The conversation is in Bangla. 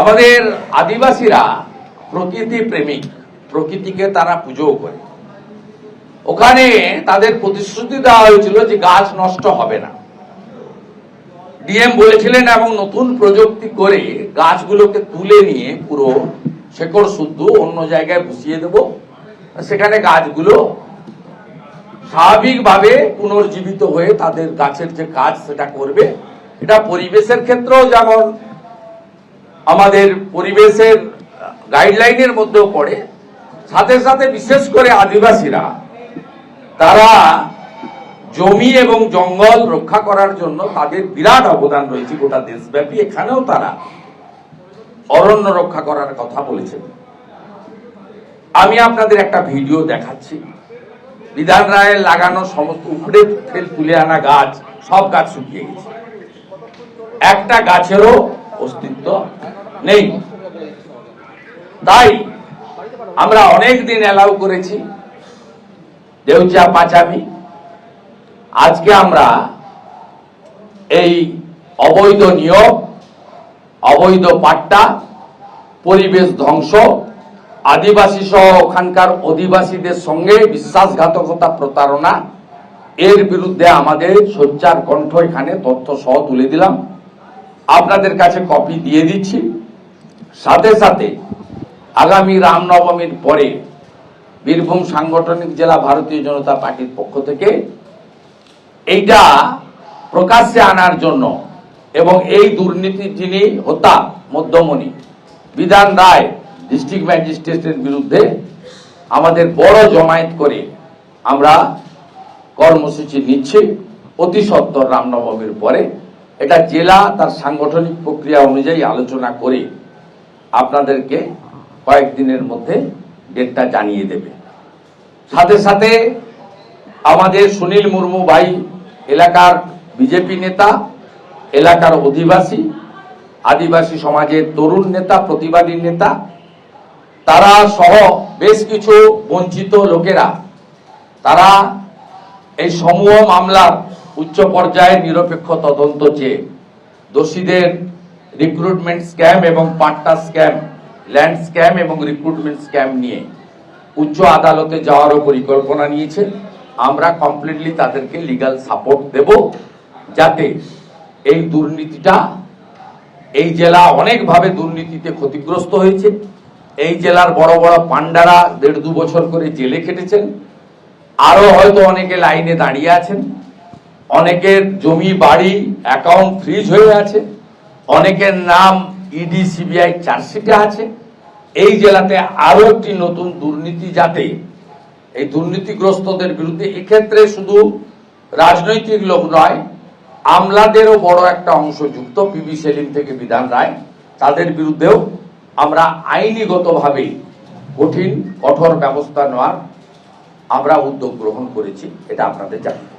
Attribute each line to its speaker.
Speaker 1: আমাদের আদিবাসীরা প্রকৃতি প্রেমিক, প্রকৃতিকে তারা পুজো করে। ওখানে তাদের প্রতিশ্রুতি দেওয়া হয়েছিল যে গাছ নষ্ট হবে না। ডিএম বলেছিলেন এবং নতুন প্রযুক্তি করে গাছগুলোকে তুলে নিয়ে পুরো শেকড় শুদ্ধ অন্য জায়গায় বসিয়ে দেব। সেখানে গাছগুলো স্বাভাবিকভাবে পুনর্জীবিত হয়ে তাদের গাছের যে কাজ সেটা করবে। এটা পরিবেশের ক্ষেত্রেও যেমন আমাদের পরিবেশের গাইডলাইনের মধ্যেও পড়ে। সাথে সাথে বিশেষ করে আদিবাসীরা, তারা জমি এবং জঙ্গল রক্ষা করার জন্য তাদের বিরাট অবদান রয়েছে গোটা দেশব্যাপী। এখানেও তারা অরণ্য রক্ষা করার কথা বলেছেন। আমি আপনাদের একটা ভিডিও দেখাচ্ছি। বিধান রায়ের লাগানো সমস্ত উপরে ফেল তুলে আনা গাছ, সব গাছ শুকিয়ে গেছে। একটা গাছেরও নেই। তাই আমরা অনেক দিন অ্যালাউ করেছি, দেউচা পাঁচামি। আজকে আমরা এই অবৈধ নিয়োগ, অবৈধ পাট্টা, পরিবেশ ধ্বংস, আদিবাসী সহ ওখানকার অধিবাসীদের সঙ্গে বিশ্বাসঘাতকতা প্রতারণা, এর বিরুদ্ধে আমাদের সোচ্চার কণ্ঠ এখানে তথ্য সহ তুলে দিলাম। আপনাদের কাছে কপি দিয়ে দিচ্ছি। সাথে সাথে আগামী রামনবমীর পরে বীরভূম সাংগঠনিক জেলা ভারতীয় জনতা পার্টির পক্ষ থেকে এইটা প্রকাশ্যে আনার জন্য এবং এই দুর্নীতির যিনি হত্যা মধ্যমণি, বিধান রায়, ডিস্ট্রিক্ট ম্যাজিস্ট্রেটের বিরুদ্ধে আমাদের বড় জমায়েত করে আমরা কর্মসূচি নিচ্ছি অতি সত্তর রামনবমীর পরে। এটা জেলা তার সাংগঠনিক প্রক্রিয়া অনুযায়ী আলোচনা করে আপনাদেরকে কয়েকদিনের মধ্যে ডেটটা জানিয়ে দেবে। সাথে সাথে আমাদের সুনীল মুর্মু ভাই, এলাকার বিজেপি নেতা, এলাকার অধিবাসী, আদিবাসী সমাজের তরুণ নেতা, প্রতিবাদী নেতা, তারা সহ বেশ কিছু বঞ্চিত লোকেরা, তারা এই সমূহ মামলার উচ্চ পর্যায়ে নিরপেক্ষ তদন্ত চেয়ে দোষীদের রিক্রুটমেন্ট স্ক্যাম এবং পাট্টা স্ক্যাম ল্যান্ড স্ক্যাম এবং রিক্রুটমেন্ট স্ক্যাম নিয়ে উচ্চ আদালতে যাওয়ারও পরিকল্পনা নিয়েছে। আমরা কমপ্লিটলি তাদেরকে লিগ্যাল সাপোর্ট দেব যাতে এই দুর্নীতিটা, এই জেলা অনেকভাবে দুর্নীতিতে ক্ষতিগ্রস্ত হয়েছে। এই জেলার বড় বড় পান্ডারা দেড় দু বছর করে জেলে খেটেছেন। আরও হয়তো অনেকে লাইনে দাঁড়িয়ে আছেন। অনেকের জমি, বাড়ি অ্যাকাউন্ট ফ্রিজ হয়ে আছে। অনেকের নাম ইডি সিবিআই চার্জশিটে আছে এই জেলাতে আরও একটি নতুন দুর্নীতি যাতে এই দুর্নীতিগ্রস্তদের বিরুদ্ধে এক্ষেত্রে শুধু রাজনৈতিক লোক নয়, আমলাদেরও বড় একটা অংশ যুক্ত পিবি সেলিম থেকে বিধান রায়, তাদের বিরুদ্ধেও আমরা আইনিগতভাবে কঠিন, কঠোর ব্যবস্থা নেওয়ার আমরা উদ্যোগ গ্রহণ করেছি, এটা আপনাদের জানিয়ে।